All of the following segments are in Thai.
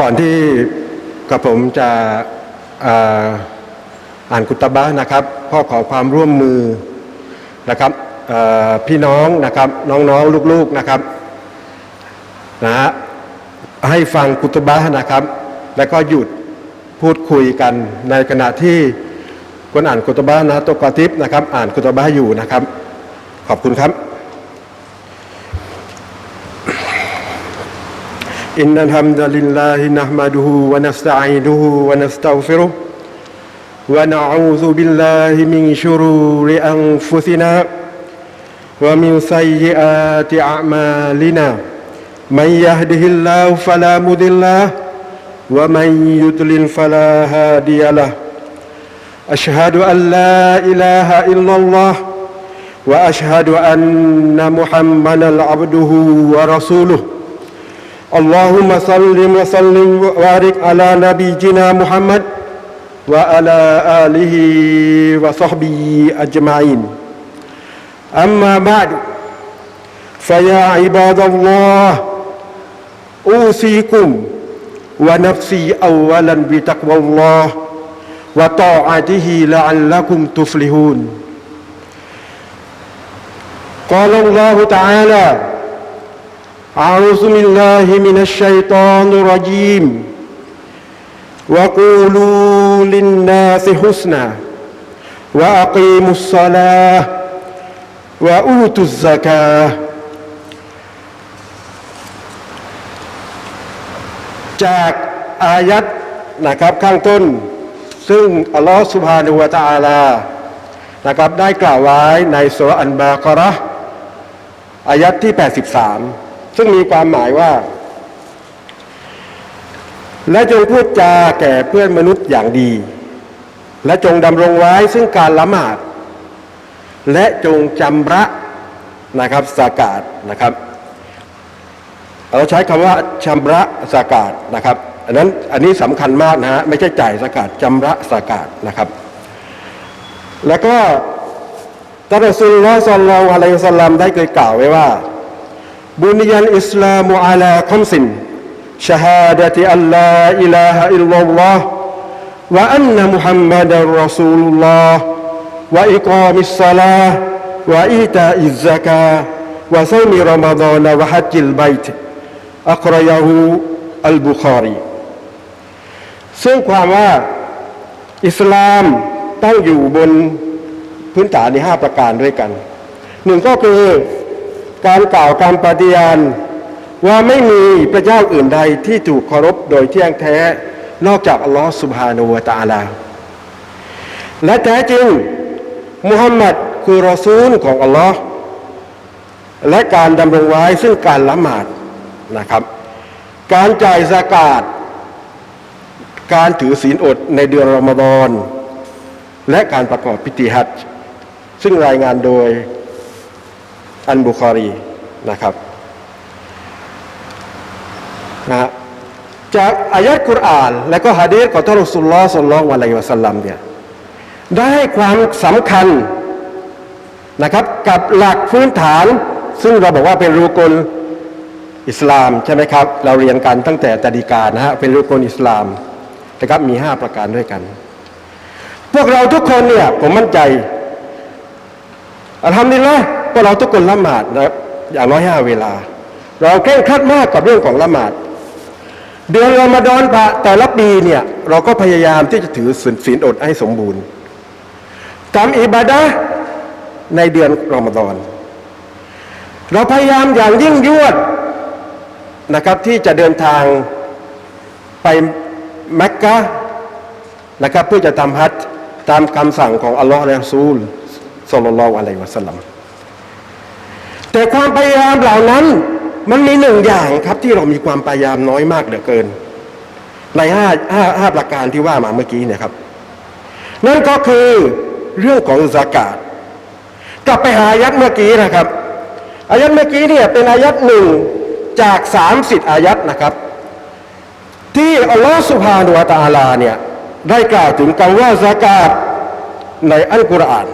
ก่อนที่กับผมจะอ่านกุตบะนะครับพ่อขอความร่วมมือนะครับพี่น้องนะครับน้องๆลูกๆนะครับนะฮะให้ฟังกุตบะนะครับ แล้วก็หยุดพูดคุยกันในขณะที่คนอ่านกุตบะนะตัวกอติบนะครับ อ่านกุตบะอยู่นะครับ ขอบคุณครับ إن الحمد لله نحمده ونستعينه ونستغفره ونعوذ بالله من شرور أنفسنا ومن سيئات أعمالنا. من يهده الله فلا مضل له ومن يضلل فلا هادي له. أشهد أن لا إله إلا الله وأشهد أن محمدا عبده ورسوله. اللهم صل وسلم وبارك على نبينا محمد وعلى آله وصحبه أجمعين. أما بعد فيا عباد الله أوصيكم ونفسي أولا بتقوى الله وطاعته لعلكم تفلحون. قال الله تعالى أعوذ بالله من الشيطان الرجيم وقولوا للناس حسنا وأقيموا الصلاة وأوتوا الزكاة จากอายัดนะครับข้างต้น ซึ่งอัลลอฮฺสุบฮานุวะตะอาลานะครับได้กล่าวไว้ในสุรอันบาคาระห์อายัดที่ 83 ซึ่งมีความหมายว่า และจงพูดจาแก่เพื่อนมนุษย์อย่างดี และจงดำรงไว้ซึ่งการละหมาด และจงจำระนะครับสากาศนะครับเราใช้คำว่าชำระสากาศนะครับอันนั้นอันนี้สำคัญมากนะฮะไม่ใช่จ่ายสากาศจำระสากาศนะครับ แล้วก็ท่านรอซูลลอฮ์ซัลลัลลอฮุอะลัยฮิวะซัลลัมได้เคยกล่าวไว้ว่า บุญยันอิสลามุอาลาคอมสินชฮาดะติอัลลาอิลาฮะอิลลัลลอฮ์วะอันนะมุฮัมมัดรอซูลุลลอฮ์วะอิกามิสศลาห์วะอีตาอิซซะกาห์วะซอมิรอมฎอนวะฮัจญิลบัยต์อัครยะฮูอัลบุคารี ซึ่งความว่าอิสลามตั้งอยู่บนพื้นฐานในห้าประการด้วยกัน หนึ่งก็คือ การกล่าวการปฏิญาณว่าไม่มีพระเจ้าอื่นใดที่ถูกเคารพโดยเที่ยงแท้ นอกจากอัลลอฮฺสุบฮานูวะตะอาลา และแท้จริงมุฮัมมัดคือรอซูลของอัลลอฮ์และการดำรงไว้ซึ่งการละหมาดนะครับ การจ่ายสากาศ การถือศีลอดในเดือนรอมฎอนและการประกอบพิธีฮัจญ์ซึ่งรายงานโดย อันบุคอรีนะครับนะฮะจากอายัดกุรอาน และก็ฮะดีษของท่านรอสุลลอสัลลอฮุอะลัยวะสัลลัมเนี่ยได้ให้ความสำคัญนะครับกับหลักพื้นฐาน ซึ่งเราบอกว่าเป็นรูกลอิสลามใช่ไหมครับ เราเรียนกันตั้งแต่ตดีกานะฮะเป็นรูกลอิสลามนะครับมีห้าประการด้วยกัน พวกเราทุกคนเนี่ยผมมั่นใจทำดีละ พวกเราทุกคนละหมาดนะครับอย่างน้อยห้าเวลา เราเคร่งครัดมากกับเรื่องของละหมาด เดือนรอมฎอนแต่ละปีเนี่ยเราก็พยายามที่จะถือศีลอดให้สมบูรณ์ทำอิบาดะในเดือนรอมฎอนเราพยายามอย่างยิ่งยวดนะครับที่จะเดินทางไปมักกะนะครับเพื่อจะทำฮัจตามคำสั่งของอัลลอฮฺและซูลสัลลัลลอฮุอะลัยวะสัลลัม แต่ความพยายามเหล่านั้นมันมีหนึ่งอย่างครับที่เรามีความพยายามน้อยมากเหลือเกิน ในห้าห้าห้าประการที่ว่ามาเมื่อกี้เนี่ยครับ นั่นก็คือเรื่องของสากาศกลับไปหาอายัดเมื่อกี้นะครับอายัดเมื่อกี้เนี่ยเป็นอายัดหนึ่งจากสามสิบอายัดนะครับ ที่อัลลอฮฺสุบฮานุวะตะอาลาเนี่ยได้กล่าวถึงคำว่าสากาศในอัลกุรอาน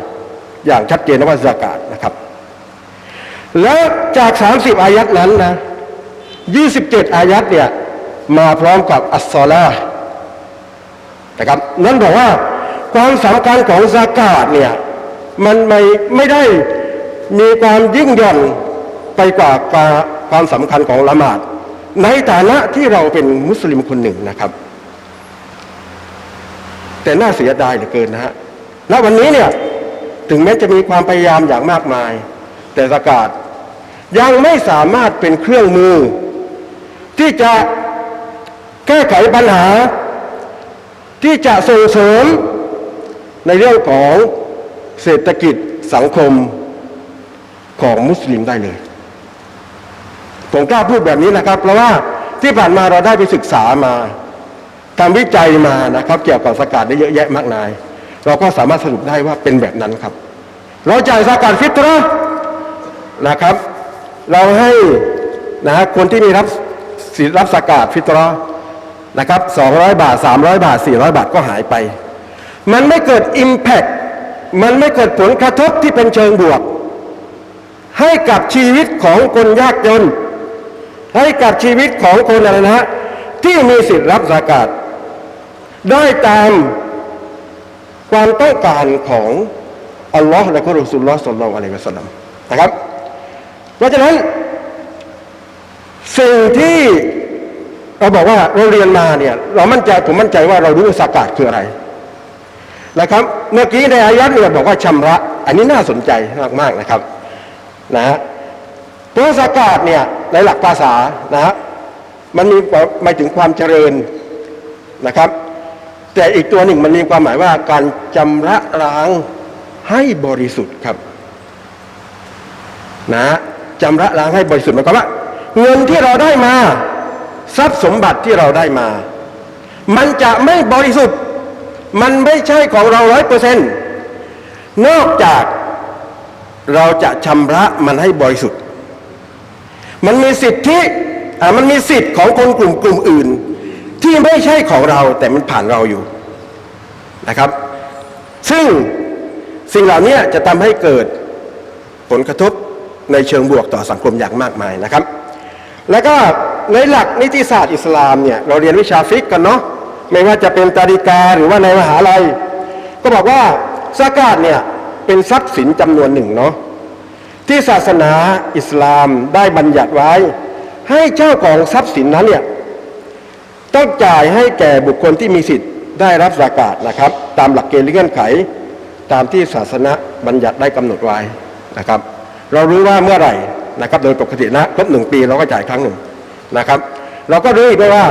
อย่างชัดเจนว่าสากาศนะครับ แล้วจาก 30 อายัดนั้นนะ27 อายัดเนี่ยมาพร้อมกับอัสซอลานะครับนั่นบอกว่าความสำคัญของซากาตเนี่ยมันไม่ไม่ได้มีความยิ่งหย่อนไปกว่าความสำคัญของละหมาด ในฐานะที่เราเป็นมุสลิมคนหนึ่งนะครับ แต่น่าเสียดายเหลือเกินนะฮะณวันนี้เนี่ยถึงแม้จะมีความพยายามอย่างมากมาย แต่สกาด ยังไม่สามารถเป็นเครื่องมือ ที่จะแก้ไขปัญหา ที่จะส่งเสริมในเรื่องของเศรษฐกิจสังคมของมุสลิมได้เลย ผมกล้าพูดแบบนี้นะครับ เพราะว่าที่ผ่านมาเราได้ไปศึกษามาทำวิจัยมานะครับ เกี่ยวกับสกาดได้เยอะแยะมากมาย เราก็สามารถสรุปได้ว่าเป็นแบบนั้นครับ เราจ่ายสกาดฟิตรนะครับ เราให้นะคนที่มีรับสิทธิ์รับสกาดฟิตรอนะครับ200 บาท 300 บาท 400 บาทก็หายไป มันไม่เกิด Impact มันไม่เกิดผลกระทบที่เป็นเชิงบวก ให้กับชีวิตของคนยากจน ให้กับชีวิตของคนอะไรนะฮะที่มีสิทธิ์รับสากาศได้ตามความต้องการของอัลลอฮ์และก็รอสุลลอฮ์สัลลัลลอฮุอะลัยฮิวะสัลลัมนะครับ เพราะฉะนั้น สิ่งที่เราบอกว่าเราเรียนมาเนี่ยเรามั่นใจผมมั่นใจว่าเรารู้สากาศคืออะไรนะครับ เมื่อกี้ในอายัดเนี่ยบอกว่าชำระ อันนี้น่าสนใจมากๆนะครับนะฮะตัวสากาศเนี่ยในหลักภาษานะฮะมันมีหมายถึงความเจริญนะครับ แต่อีกตัวหนึ่งมันมีความหมายว่าการจำระล้างให้บริสุทธิ์ครับ นะ จำระล้างให้บริสุทธิ์หมายความว่าเงินที่เราได้มา ทรัพย์สมบัติที่เราได้มา มันจะไม่บริสุทธิ์ มันไม่ใช่ของเราร้อยเปอร์เซ็นต์นอกจากเราจะชำระมันให้บริสุทธิ์ มันมีสิทธิอ่ามันมีสิทธิ์ของคนกลุ่มกลุ่มอื่น ที่ไม่ใช่ของเราแต่มันผ่านเราอยู่นะครับ ซึ่งสิ่งเหล่านี้จะทำให้เกิดผลกระทบ ในเชิงบวกต่อสังคมอย่างมากมายนะครับ แล้วก็ในหลักนิติศาสตร์อิสลามเนี่ยเราเรียนวิชาฟิกกันเนาะไม่ว่าจะเป็นตาดิกาหรือว่าในมหาลัย ก็บอกว่าสากาศเนี่ยเป็นทรัพย์สินจำนวนหนึ่งเนาะที่ศาสนาอิสลามได้บัญญัติไว้ ให้เจ้าของทรัพย์สินนั้นเนี่ยต้องจ่ายให้แก่บุคคลที่มีสิทธิ์ได้รับสากาศนะครับ ตามหลักเกณฑ์เงื่อนไข ตามที่ศาสนาบัญญัติได้กำหนดไว้นะครับ เรารู้ว่าเมื่อไหร่นะครับโดยปกตินะครบหนึ่งปีเราก็จ่ายครั้งหนึ่งนะครับ เราก็รู้ด้วยว่า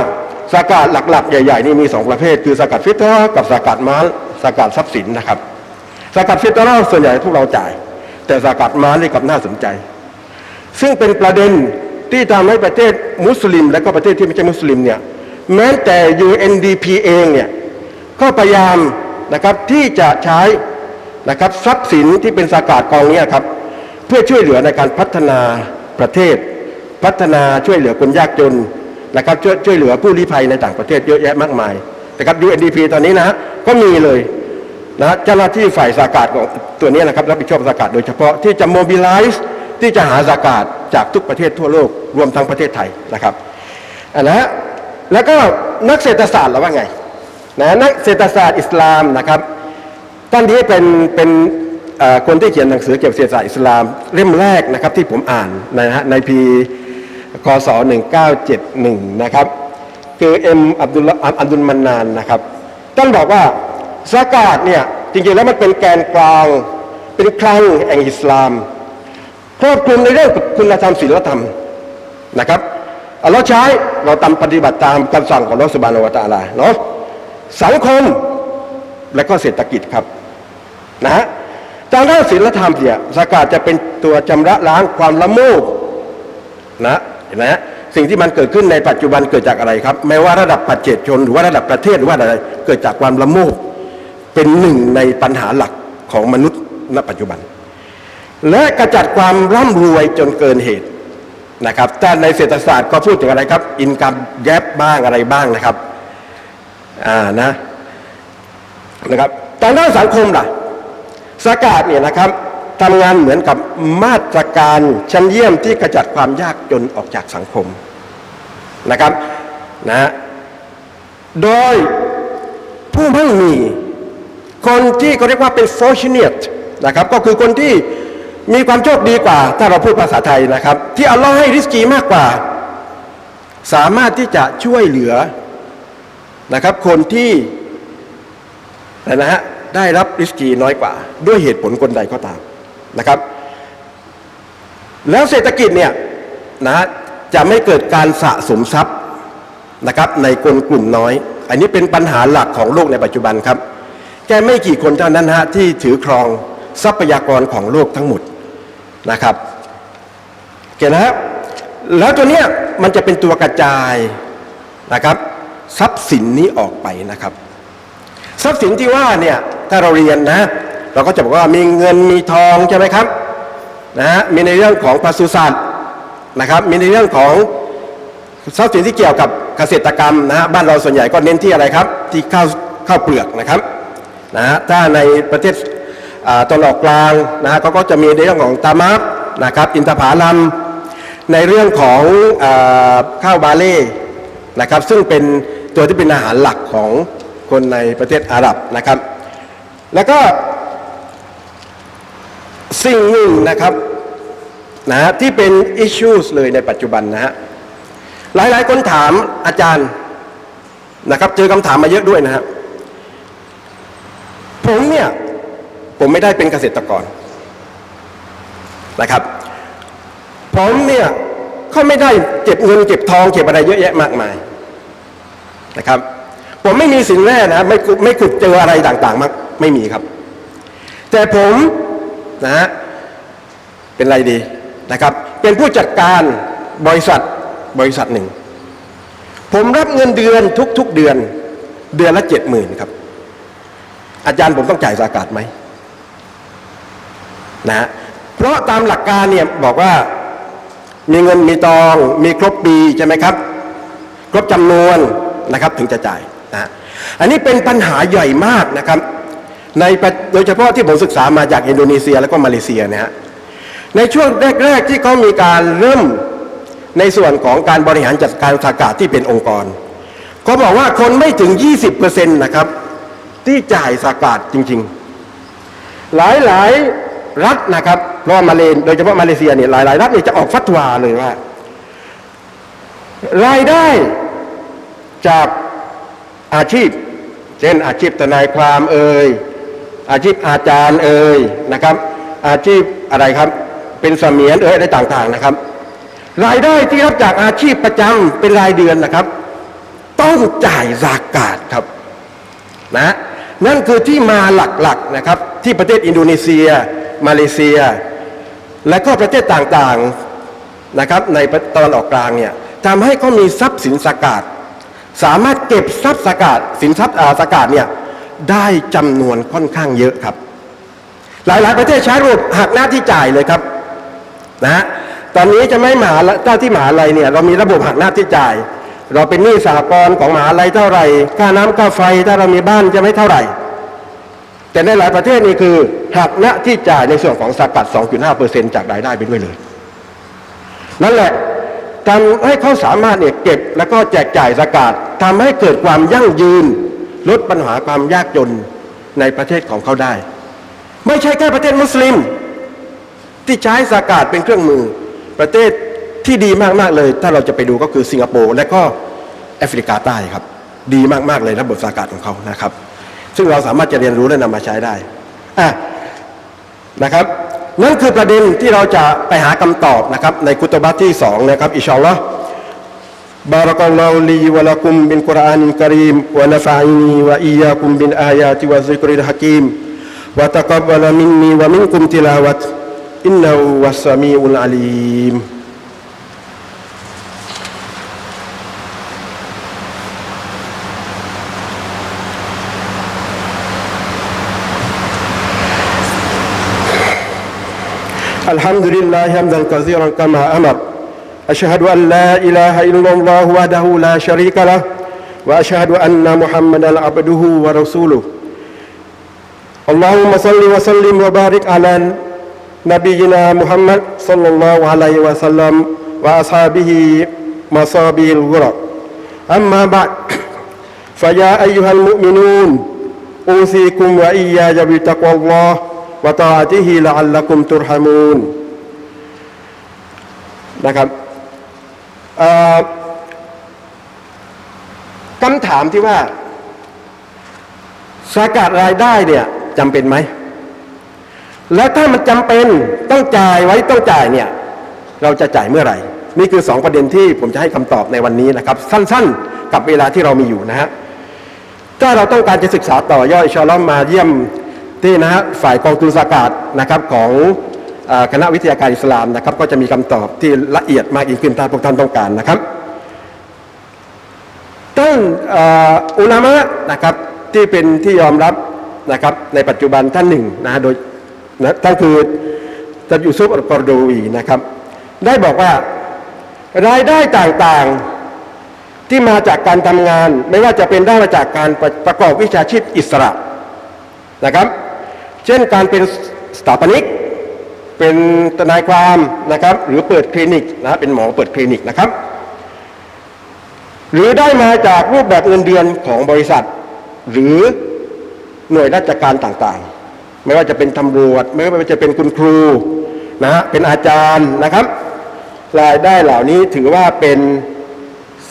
สากาศหลักๆ ใหญ่ๆนี่มีสองประเภท คือสากาศฟิตรอกับสากาศมาสากาศทรัพย์สินนะครับสากาศฟิตรอส่วนใหญ่พวกเราจ่าย แต่สากาศมานี่กับน่าสนใจ ซึ่งเป็นประเด็นที่ทำให้ประเทศมุสลิม และก็ประเทศที่ไม่ใช่มุสลิมเนี่ยแม้แต่ UNDP เองเนี่ยก็พยายามนะครับที่จะใช้นะครับทรัพย์สินที่เป็นสากาศกองนี้ครับ เพื่อช่วยเหลือในการพัฒนาประเทศ พัฒนาช่วยเหลือคนยากจนนะครับช่วยช่วยเหลือผู้ลี้ภัยในต่างประเทศเยอะแยะมากมายนะครับ UNDP ตอนนี้นะก็มีเลยนะเจ้าหน้าที่ฝ่ายสากาศของตัวนี้นะครับรับผิดชอบสากาศโดยเฉพาะที่จะโมบิลไลซ์ที่จะหาสากาศจากทุกประเทศทั่วโลกรวมทั้งประเทศไทยนะครับอันนะแล้วก็นักเศรษฐศาสตร์เราว่าไงนะนักเศรษฐศาสตร์อิสลามนะครับท่านนี้เป็นเป็น คนที่เขียนหนังสือเกี่ยวกับเศรษฐศาสตร์อิสลามเล่มแรกนะครับที่ผมอ่านนะฮะในปีคศ1971นะครับคือเอ็มอับดุลอับดุลมันนานนะครับท่านบอกว่าสากาศเนี่ยจริงๆแล้วมันเป็นแกนกลางเป็นคลังแห่งอิสลามครอบคลุมในเรื่องคุณธรรมศีลธรรมนะครับเราใช้เราตามปฏิบัติตามคำสั่งของรัฐบาลอวตารลาเนาะสังคมและก็เศรษฐกิจครับนะฮะ ทางด้านศีลธรรมเนี่ยสากาศจะเป็นตัวจำระล้างความละโมบนะเห็นไหมฮะสิ่งที่มันเกิดขึ้นในปัจจุบันเกิดจากอะไรครับไม่ว่าระดับปัจเจกชนหรือว่าระดับประเทศหรือว่าอะไรเกิดจากความละโมบเป็นหนึ่งในปัญหาหลักของมนุษย์ณปัจจุบัน และกระจัดความร่ำรวยจนเกินเหตุนะครับแต่ในเศรษฐศาสตร์ก็พูดถึงอะไรครับ อินกัมแยบบ้างอะไรบ้างนะครับอ่านะนะครับทางด้านสังคมล่ะ สกาดเนี่ยนะครับทำงานเหมือนกับมาตรการชั้นเยี่ยมที่กระจัดความยากจนออกจากสังคมนะครับนะโดยผู้มั่งมีคนที่เขาเรียกว่าเป็น fortunate นะครับก็คือคนที่มีความโชคดีกว่า ถ้าเราพูดภาษาไทยนะครับ ที่อัลลอฮ์ให้ริสกีมากกว่า สามารถที่จะช่วยเหลือนะครับคนที่นะฮะ ได้รับริสกีน้อยกว่า ด้วยเหตุผลคนใดก็ตามนะครับ แล้วเศรษฐกิจเนี่ยนะจะไม่เกิดการสะสมทรัพย์นะครับในคนกลุ่มน้อย อันนี้เป็นปัญหาหลักของโลกในปัจจุบันครับแค่ไม่กี่คนเท่านั้นฮะที่ถือครองทรัพยากรของโลกทั้งหมดนะครับเห็นนะครับแล้วตัวเนี้ยมันจะเป็นตัวกระจายนะครับ ทรัพย์สินนี้ออกไปนะครับ ทรัพย์สินที่ว่าเนี่ย ถ้าเราเรียนนะ เราก็จะบอกว่ามีเงินมีทองใช่ไหมครับนะฮะมีในเรื่องของปศุสัตว์นะครับ มีในเรื่องของทรัพย์สินที่เกี่ยวกับเกษตรกรรมนะฮะบ้านเราส่วนใหญ่ก็เน้นที่อะไรครับ ที่ข้าวข้าวเปลือกนะครับนะฮะถ้าในประเทศตอนออกกลางนะฮะเขาก็จะมีในเรื่องของตามับนะครับอินทผลัมในเรื่องของอข้าวบาเล่นะครับซึ่งเป็นตัวที่เป็นอาหารหลักของคนในประเทศอาหรับนะครับ แล้วก็สิ่งหนึ่งนะครับนะฮะที่เป็น issues เลยในปัจจุบันนะฮะหลายๆคนถามอาจารย์นะครับ เจอคำถามมาเยอะด้วยนะฮะผมเนี่ยผมไม่ได้เป็นเกษตรกรนะครับ ผมเนี่ยเขาไม่ได้เก็บเงินเก็บทองเก็บอะไรเยอะแยะมากมายนะครับ ผมไม่มีสินแร่นะไม่ไม่ขุดเจออะไรต่าง ๆ มาก ไม่มีครับ แต่ผมนะฮะเป็นไรดีนะครับ เป็นผู้จัดการบริษัทบริษัทหนึ่ง ผมรับเงินเดือนทุก ๆเดือน เดือนละเจ็ดหมื่นครับ อาจารย์ผมต้องจ่ายสากาศไหมนะฮะเพราะตามหลักการเนี่ยบอกว่ามีเงินมีตองมีครบปีใช่ไหมครับ ครบจำนวนนะครับถึงจะจ่ายนะฮะอันนี้เป็นปัญหาใหญ่มากนะครับ ในโดยเฉพาะที่ผมศึกษามาจากอินโดนีเซียแล้วก็มาเลเซียนะฮะในช่วงแรก ๆ ที่เขามีการเริ่มในส่วนของการบริหารจัดการสากาศที่เป็นองค์กรเขาบอกว่าคนไม่ถึง 20%นะครับ ที่จ่ายสากาศจริง ๆ หลายๆรัฐนะครับเพราะมาเลโดยเฉพาะมาเลเซียเนี่ยหลายๆรัฐเนี่ยจะออกฟัตวาเลยว่า รายได้จากอาชีพ เช่นอาชีพทนายความเอ่ย อาชีพอาจารย์เอ่ยนะครับ อาชีพอะไรครับ เป็นเสมียนเอ่ยอะไรต่างๆนะครับ รายได้ที่รับจากอาชีพประจำเป็นรายเดือนนะครับ ต้องจ่ายสากาศครับนะนั่นคือที่มาหลักๆนะครับ ที่ประเทศอินโดนีเซีย มาเลเซีย และก็ประเทศต่างๆนะครับ ในตะวันออกกลางเนี่ยทำให้เขามีทรัพย์สินสากาศสามารถเก็บทรัพย์สากาศสินทรัพย์สากาศเนี่ย ได้จำนวนค่อนข้างเยอะครับ หลายๆ ประเทศใช้ระบบหักหน้าที่จ่ายเลยครับนะตอนนี้จะไม่หมาละเจ้าที่หมหาลัยเนี่ยเรามีระบบหักหน้าที่จ่าย เราเป็นหนี้สหกรณ์ของหมหาลัยเท่าไหร่ค่าน้ำค่าไฟถ้าเรามีบ้านจะไม่เท่าไหร่ แต่ในหลายประเทศนี่คือหักหน้าที่จ่ายในส่วนของสกัด 2.5%จากรายได้ไปด้วยเลย นั่นแหละทำให้เขาสามารถเนี่ยเก็บแล้วก็แจกจ่ายสกาดทำให้เกิดความยั่งยืน ลดปัญหาความยากจนในประเทศของเขาได้ ไม่ใช่แค่ประเทศมุสลิม ที่ใช้สากาศเป็นเครื่องมือ ประเทศที่ดีมาก ๆ เลย ถ้าเราจะไปดูก็คือสิงคโปร์และก็แอฟริกาใต้ครับ ดีมาก ๆ เลยระบบสากาศของเขานะครับ ซึ่งเราสามารถจะเรียนรู้และนำมาใช้ได้อะนะครับนั่นคือประเด็นที่เราจะไปหาคำตอบนะครับในกุตบะที่สองนะครับอิชอัลลอฮ์ بارك الله لي ولكم بالقرآن الكريم ونفعني وإياكم بالآيات والذكر الحكيم. وتقبل مني ومنكم تلاوة إنه هو السميع العليم. الحمد لله حمدا كثيرا كما أمر. أشهد أن لا إله إلا الله وحده لا شريك له وأشهد أن محمدا عبده ورسوله. اللهم صل وسلم وبارك على نبينا محمد صلى الله عليه وسلم وأصحابه مصابي الغرى أما بعد فيا أيها المؤمنون أوصيكم وإياي بتقوى الله وطاعته لعلكم ترحمون. นะครับ คำถามที่ว่าสากาศรายได้เนี่ยจำเป็นไหม แล้วถ้ามันจำเป็นต้องจ่ายไว้ต้องจ่ายเนี่ย เราจะจ่ายเมื่อไหร่ นี่คือสองประเด็นที่ผมจะให้คำตอบในวันนี้นะครับ สั้นๆ กับเวลาที่เรามีอยู่นะฮะถ้าเราต้องการจะศึกษาต่อย่อยชอลอมมาเยี่ยมที่นะฮะฝ่ายกองทุนสากาศนะครับของ คณะวิทยาการอิสลามนะครับ ก็จะมีคำตอบที่ละเอียดมากยิ่งขึ้นถ้าพวกท่านต้องการนะครับท่านเอ่ออุลามะนะครับที่เป็นที่ยอมรับนะครับในปัจจุบันท่านหนึ่งนะโดยนะท่านคือท่านยูซุฟอัลกอรโดวีนะครับ ได้บอกว่ารายได้ต่างๆที่มาจากการทำงาน ไม่ว่าจะเป็นได้มาจากการประประกอบวิชาชีพอิสระนะครับ เช่นการเป็นสถาปนิก เป็นทนายความนะครับ หรือเปิดคลินิกนะเป็นหมอเปิดคลินิกนะครับ หรือได้มาจากรูปแบบเงินเดือนของบริษัท หรือหน่วยราชการต่างๆ ไม่ว่าจะเป็นตำรวจไม่ว่าจะเป็นคุณครูนะฮะเป็นอาจารย์นะครับ รายได้เหล่านี้ถือว่าเป็น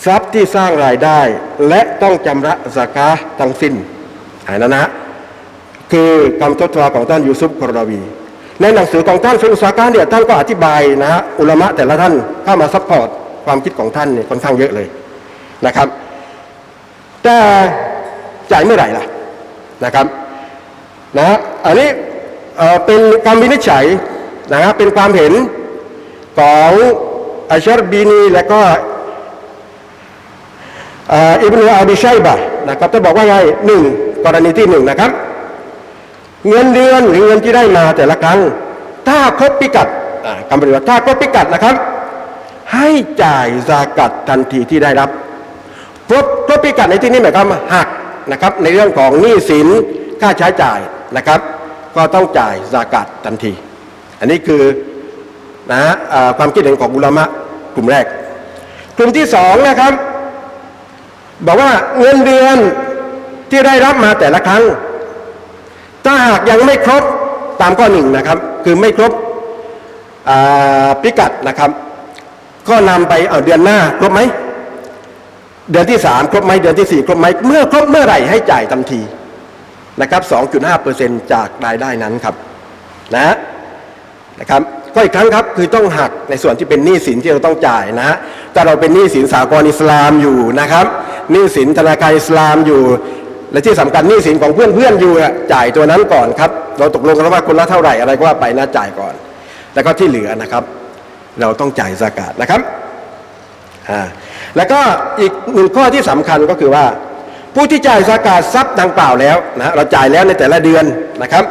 ทรัพย์ที่สร้างรายได้ และต้องจำระสากาทั้งสิ้นอันนั้นนะ คือคำทดสอบของท่านยูซุฟคอรวี ในหนังสือของท่านฟิลุสาการเนี่ยท่านก็อธิบายนะฮะอุลมะแต่ละท่านเข้ามาซัพพอร์ตความคิดของท่านเนี่ยค่อนข้างเยอะเลยนะครับ แต่จ่ายเมื่อไหร่ล่ะนะครับนะฮะอันนี้เป็นการวินิจฉัยนะฮะเป็นความเห็นของอัชชารบีนีและก็อิบนุอัลบิชัยบะนะครับจะบอกว่าไงหนึ่งกรณีที่หนึ่งนะครับ เงินเดือนหรือเงินที่ได้มาแต่ละครั้ง ถ้าครบพิกัดอ่าคำปฏิบัติถ้าครบพิกัดนะครับ ให้จ่ายซากัดทันทีที่ได้รับครบครบพิกัดในที่นี้หมายความว่าหักนะครับ ในเรื่องของหนี้สินค่าใช้จ่ายนะครับ ก็ต้องจ่ายซากัดทันที อันนี้คือนะฮะอ่าความคิดเห็นของอุลามะกลุ่มแรก กลุ่มที่สองนะครับ บอกว่าเงินเดือนที่ได้รับมาแต่ละครั้ง ถ้าหากยังไม่ครบตามข้อหนึ่งนะครับ คือไม่ครบพิกัดนะครับ ก็นำไปเอาเดือนหน้าครบไหมเดือนที่สามครบไหมเดือนที่สี่ครบไหมเมื่อครบเมื่อไหร่ให้จ่ายทันทีนะครับ 2.5%จากรายได้นั้นครับนะนะครับก็อีกครั้งครับคือต้องหักในส่วนที่เป็นหนี้สินที่เราต้องจ่ายนะฮะถ้าเราเป็นหนี้สินสากลอิสลามอยู่นะครับหนี้สินธนาคารอิสลามอยู่ และที่สำคัญหนี้สินของเพื่อนเพื่อนอยู่จ่ายตัวนั้นก่อนครับ เราตกลงกันว่าคนละเท่าไหร่อะไรก็ว่าไปนะจ่ายก่อน แล้วก็ที่เหลือนะครับ เราต้องจ่ายสากาศนะครับอ่าแล้วก็อีกหนึ่งข้อที่สำคัญก็คือว่า ผู้ที่จ่ายสากาศทรัพย์ดังกล่าวแล้วนะเราจ่ายแล้วในแต่ละเดือนนะครับ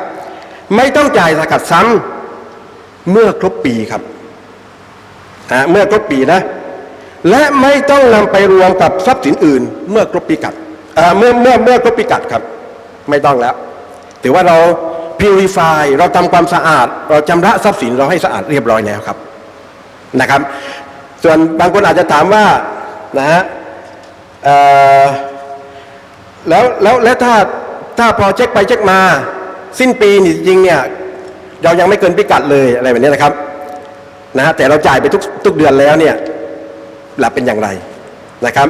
ไม่ต้องจ่ายสากาศซ้ำเมื่อครบปีครับเมื่อครบปีนะ และไม่ต้องนำไปรวมกับทรัพย์สินอื่น เมื่อครบปีกัดอ่า เมื่อเมื่อเมื่อครบปีกัดครับ ไม่ต้องแล้วถือว่าเรา purify เราทำความสะอาด เราจำระทรัพย์สินเราให้สะอาดเรียบร้อยแล้วครับนะครับ ส่วนบางคนอาจจะถามว่านะฮะแล้วแล้วแล้วถ้าถ้าพอเช็คไปเช็คมา สิ้นปีนี่จริงเนี่ยเรายังไม่เกินพิกัดเลยอะไรแบบนี้นะครับนะฮะแต่เราจ่ายไปทุกทุกเดือนแล้วเนี่ยหลับเป็นอย่างไรนะครับ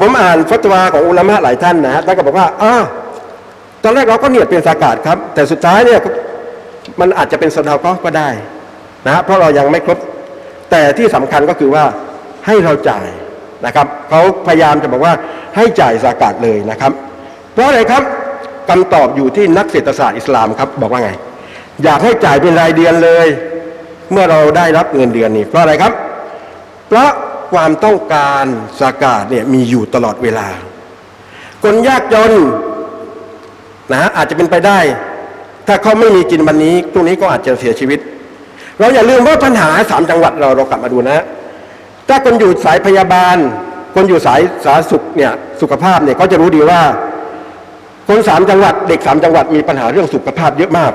ผมอ่านฟัตวาของอุลามะหลายท่านนะฮะท่านก็บอกว่าอ้าวตอนแรกเราก็เนียดเป็นสากาศครับ แต่สุดท้ายเนี่ยมันอาจจะเป็นสดาก็ก็ได้นะฮะเพราะเรายังไม่ครบ แต่ที่สำคัญก็คือว่าให้เราจ่ายนะครับเขาพยายามจะบอกว่าให้จ่ายสากาศเลยนะครับ เพราะอะไรครับคำตอบอยู่ที่นักเศรษฐศาสตร์อิสลามครับบอกว่าไง อยากให้จ่ายเป็นรายเดือนเลย เมื่อเราได้รับเงินเดือนนี่เพราะอะไรครับ เพราะ ความต้องการสากาศเนี่ยมีอยู่ตลอดเวลา คนยากจนนะอาจจะเป็นไปได้ ถ้าเขาไม่มีกินวันนี้พรุ่งนี้ก็อาจจะเสียชีวิต เราอย่าลืมว่าปัญหาสามจังหวัดเราเรากลับมาดูนะ ถ้าคนอยู่สายพยาบาล คนอยู่สายสาธารณสุขเนี่ยสุขภาพเนี่ยเขาจะรู้ดีว่า คนสามจังหวัดเด็กสามจังหวัดมีปัญหาเรื่องสุขภาพเยอะมาก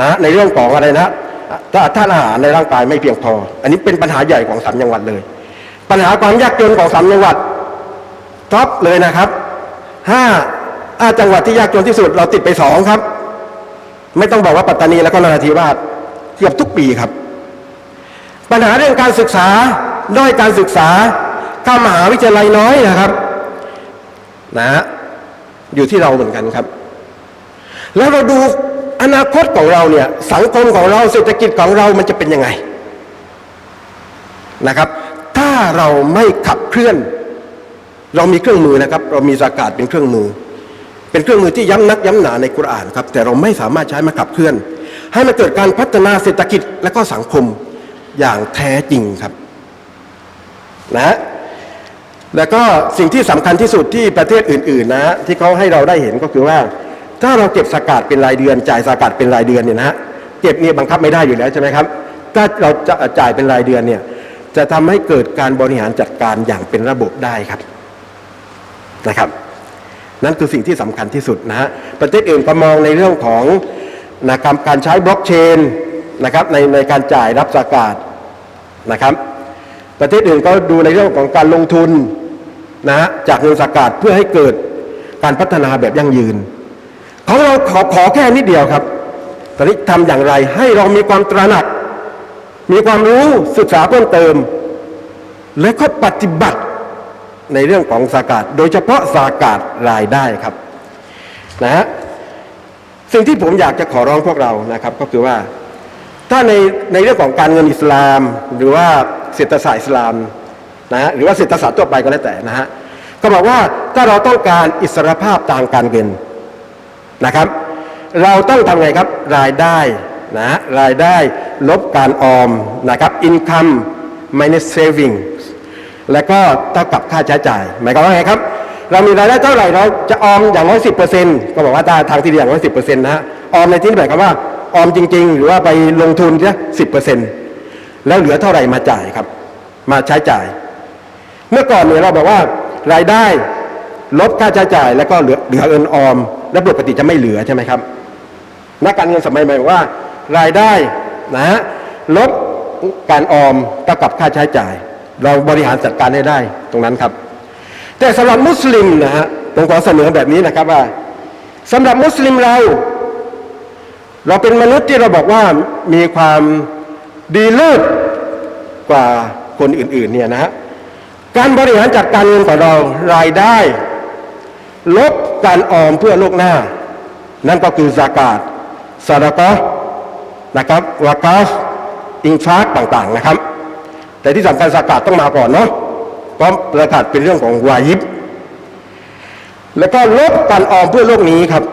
นะในเรื่องของอะไรนะถ้าท่านอาหารในร่างกายไม่เพียงพอ อันนี้เป็นปัญหาใหญ่ของสามจังหวัดเลย ปัญหาความยากจนของสามจังหวัดท็อปเลยนะครับห้าอาจังหวัดที่ยากจนที่สุดเราติดไปสองครับ ไม่ต้องบอกว่าปัตตานีแล้วก็นราธิวาสเกือบทุกปีครับ ปัญหาเรื่องการศึกษาด้อยการศึกษาเข้ามหาวิทยาลัยน้อยนะครับนะฮะอยู่ที่เราเหมือนกันครับ แล้วเราดูอนาคตของเราเนี่ยสังคมของเราเศรษฐกิจของเรามันจะเป็นยังไงนะครับาเราไม่ขับเคลื่อน เรามีเครื่องมือนะครับ เรามีสากาศเป็นเครื่องมือ เป็นเครื่องมือที่ย้ำนักย้ำหนาในกุรอานครับ แต่เราไม่สามารถใช้มาขับเคลื่อน ให้มันเกิดการพัฒนาเศรษฐกิจและก็สังคมอย่างแท้จริงครับนะแล้วก็สิ่งที่สำคัญที่สุดที่ประเทศอื่น ๆ นะ ที่เขาให้เราได้เห็นก็คือว่า ถ้าเราเก็บสกาดเป็นรายเดือน จ่ายสกาดเป็นรายเดือนเนี่ยนะฮะเก็บเนี่ยบังคับไม่ได้อยู่แล้วใช่ไหมครับ ถ้าเราจะจ่ายเป็นรายเดือนเนี่ย จะทำให้เกิดการบริหารจัดการอย่างเป็นระบบได้ครับนะครับ นั่นคือสิ่งที่สำคัญที่สุดนะฮะประเทศอื่นก็มองในเรื่องของนะครับการใช้บล็อกเชนนะครับในในการจ่ายรับสกาดนะครับ ประเทศอื่นก็ดูในเรื่องของการลงทุนนะฮะจากเงินสกาดเพื่อให้เกิดการพัฒนาแบบยั่งยืนของเราขอขอแค่นิดเดียวครับตอนนี้ทำอย่างไรให้เรามีความตระหนัก มีความรู้ศึกษาเพิ่มเติม และก็ปฏิบัติในเรื่องของสากาศ โดยเฉพาะสากาศรายได้ครับนะฮะสิ่งที่ผมอยากจะขอร้องพวกเรานะครับ ก็คือว่า ถ้าในในเรื่องของการเงินอิสลาม หรือว่าเศรษฐศาสตร์อิสลามนะฮะหรือว่าเศรษฐศาสตร์ทั่วไปก็แล้วแต่นะฮะก็บอกว่าถ้าเราต้องการอิสรภาพทางการเงินนะครับ เราต้องทำไงครับรายได้ นะฮะรายได้ลบการออมนะครับ income minus saving แล้วก็เท่ากับค่าใช้จ่าย หมายความว่าไงครับ เรามีรายได้เท่าไหร่เราจะออมอย่างน้อยสิบเปอร์เซ็นต์ก็บอกว่าตาทางที่ดีอย่างน้อยสิบเปอร์เซ็นต์นะฮะออมในที่นี้หมายความว่าออมจริง ๆ หรือว่าไปลงทุนเนี่ยสิบเปอร์เซ็นต์แล้วเหลือเท่าไหร่มาจ่ายครับ มาใช้จ่าย เมื่อก่อนเนี่ยเราบอกว่ารายได้ลบค่าใช้จ่าย แล้วก็เหลือเหลือเงินออม และปกติจะไม่เหลือใช่ไหมครับนักการเงินสมัยใหม่บอกว่า รายได้นะฮะลบการออมเท่ากับค่าใช้จ่าย เราบริหารจัดการได้ได้ตรงนั้นครับ แต่สำหรับมุสลิมนะฮะผมขอเสนอแบบนี้นะครับว่าสำหรับมุสลิมเรา เราเป็นมนุษย์ที่เราบอกว่ามีความดีเลิศกว่าคนอื่นๆเนี่ยนะฮะการบริหารจัดการเงินของเรารายได้ ลบการออมเพื่อโลกหน้า นั่นก็คือซากาตซาดะกอ นะครับวากาฟอิงฟากต่างๆนะครับ แต่ที่สำคัญซากาตต้องมาก่อนเนาะเพราะซากาตเป็นเรื่องของวายิบ แล้วก็ลบการออมเพื่อโลกนี้ครับ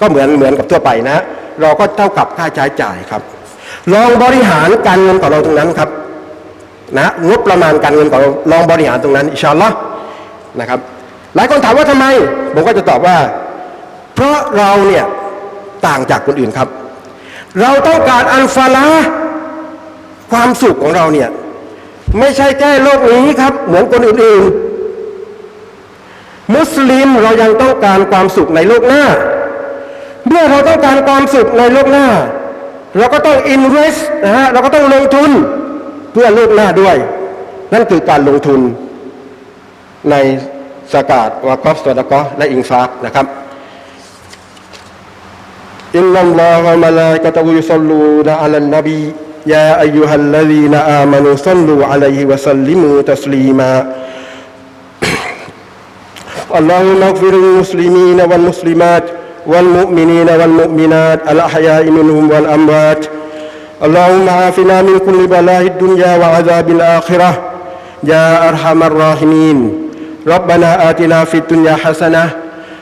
ก็เหมือนเหมือนกับทั่วไปนะ เราก็เท่ากับค่าใช้จ่ายครับลองบริหารการเงินของเราตรงนั้นครับนะงบประมาณการเงินของเราลองบริหารตรงนั้นอิชาอัลลอฮ์นะครับ หลายคนถามว่าทำไม ผมก็จะตอบว่า เพราะเราเนี่ยต่างจากคนอื่นครับ เราต้องการอัลฟาลาความสุขของเราเนี่ย ไม่ใช่แค่โลกนี้ครับ เหมือนคนอื่นๆ มุสลิมเรายังต้องการความสุขในโลกหน้า เมื่อเราต้องการความสุขในโลกหน้า เราก็ต้อง invest นะฮะเราก็ต้องลงทุนเพื่อโลกหน้าด้วย นั่นคือการลงทุนในสกาดวากอฟสดกอและอิงฟากนะครับ إن الله وملائكته يصلون على النبي. يا أيها الذين آمنوا صلوا عليه وسلموا تسليما. اللهم اغفر المسلمين والمسلمات والمؤمنين والمؤمنات. الأحياء منهم والأموات. اللهم عافنا من كل بلاء الدنيا وعذاب الآخرة. يا أرحم الراحمين. ربنا آتنا في الدنيا حسنة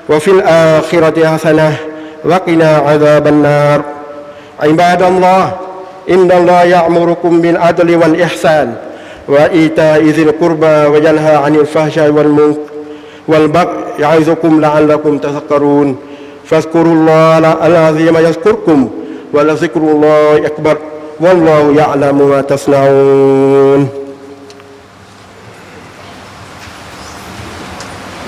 وفي الآخرة حسنة وقنا عذاب النار. عباد الله إن الله يأمركم بالعدل والإحسان وإيتاء ذي القربى وينهى عن الفحشاء والمنكر والبغي يعظكم لعلكم تذكرون. فاذكروا الله العظيم يذكركم ولذكر الله أكبر والله يعلم ما تصنعون.